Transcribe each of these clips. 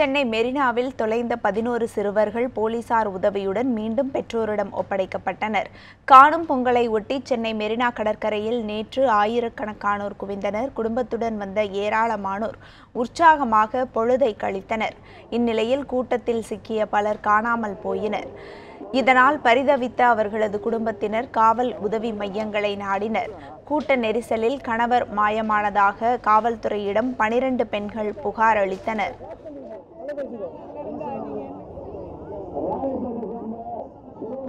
சென்னை மெரினாவில் தொலைந்த பதினோரு சிறுவர்கள் போலீசார் உதவியுடன் மீண்டும் பெற்றோரிடம் ஒப்படைக்கப்பட்டனர். காணும் பொங்கலை ஒட்டி சென்னை மெரினா கடற்கரையில் நேற்று ஆயிரக்கணக்கானோர் குவிந்தனர். குடும்பத்துடன் வந்த ஏராளமானோர் உற்சாகமாக பொழுதை கழித்தனர். இந்நிலையில் கூட்டத்தில் சிக்கிய பலர் காணாமல் போயினர். இதனால் பரிதவித்த அவர்களது குடும்பத்தினர் காவல் உதவி மையங்களை நாடினர். கூட்ட நெரிசலில் கணவர் மாயமானதாக காவல்துறையிடம் பனிரெண்டு பெண்கள் புகார் அளித்தனர்.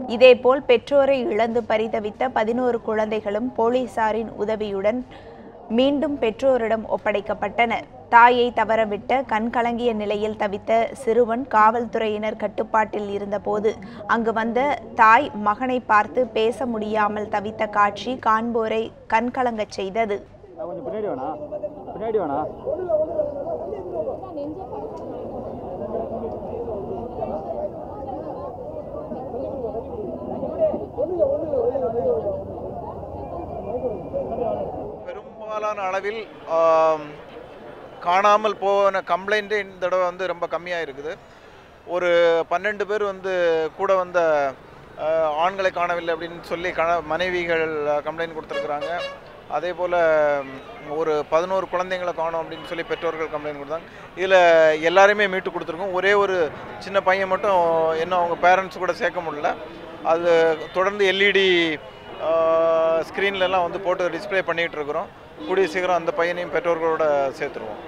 இதேபோல் பெற்றோரை இழந்து பரிதவித்த பதினோரு குழந்தைகளும் போலீசாரின் உதவியுடன் மீண்டும் பெற்றோரிடம் ஒப்படைக்கப்பட்டனர் தாயை தவறவிட்ட கண்கலங்கிய நிலையில் தவித்த சிறுவன் காவல்துறையினர் கட்டுப்பாட்டில் இருந்தபோது அங்கு வந்த தாய் மகனை பார்த்து பேச முடியாமல் தவித்த காட்சி காண்போரை கண்கலங்கச் செய்தது. பின்னாடி வேணா பின்னாடி வேணா பெரும்பாலான அளவில் காணாமல் போன கம்ப்ளைண்ட்டு இந்த தடவை வந்து ரொம்ப கம்மியாக இருக்குது ஒரு பன்னெண்டு பேர் வந்து கூட வந்த ஆண்களை காணவில்லை அப்படின்னு சொல்லி கண மனைவிகள் கம்ப்ளைண்ட் கொடுத்துருக்குறாங்க. அதே போல் ஒரு பதினோரு குழந்தைங்களை காணோம் அப்படின்னு சொல்லி பெற்றோர்கள் கம்ப்ளைண்ட் கொடுத்தாங்க. இதில் எல்லாருமே மீட்டு கொடுத்துருக்கோம். ஒரே ஒரு சின்ன பையன் மட்டும் இன்னும் அவங்க பேரண்ட்ஸ் கூட சேர்க்க முடியல. அது தொடர்ந்து எல்இடி ஸ்க்ரீன்லலாம் வந்து போட்டு டிஸ்ப்ளே பண்ணிகிட்டு இருக்கிறோம். கூடிய சீக்கிரம் அந்த பையனையும் பெற்றோர்களோட சேர்த்துருவோம்.